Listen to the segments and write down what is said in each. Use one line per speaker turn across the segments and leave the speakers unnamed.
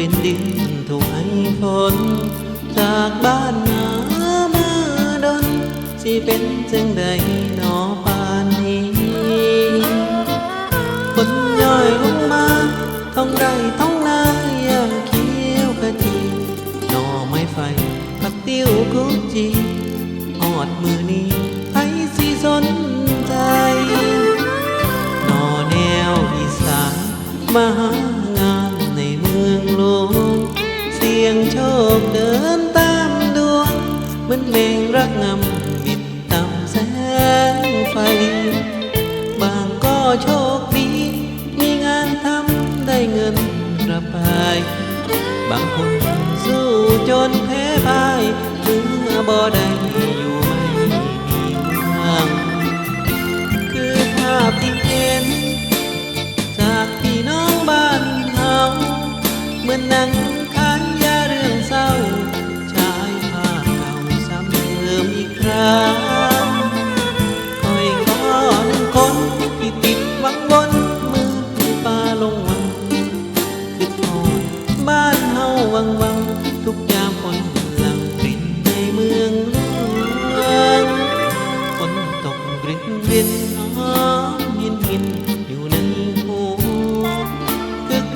รินดินถูกให้ฝนจากบ้านนามาดนสิเป็นจังใด เหมือนแมงรักงำบิดตามแสงไฟบางก็โ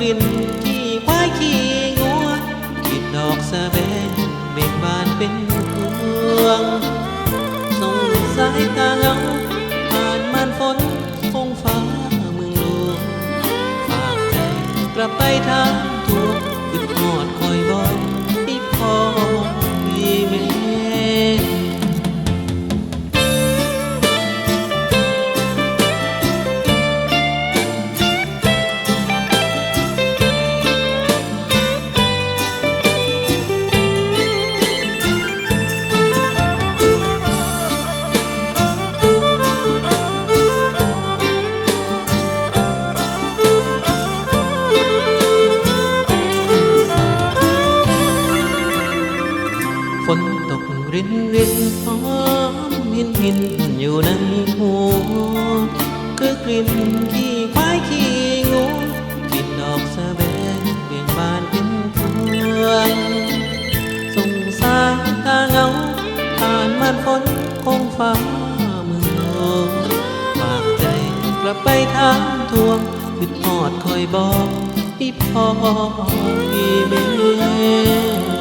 ลิ่นขี้ควายขี้งัวกลิ่นดอกสะแบงเบ่งบานเป็นพวงส่งสายตาเงาผ่านม่านฝนคงฟ้าเมืองหลวงฝากใจกลับไปทาง รินรินหอมหินหินอยู่ในหูคือกลิ่นขี้ควายขี้งูกลิ่นดอกสะแบงเบี่ยงบานเป็นพวงสงสายตาเงาผ่านม่านฝนคงฟ้าเมืองฝากใจกลับไปทางทวงคือทอดคอยบอกพี่พ่อพี่แม่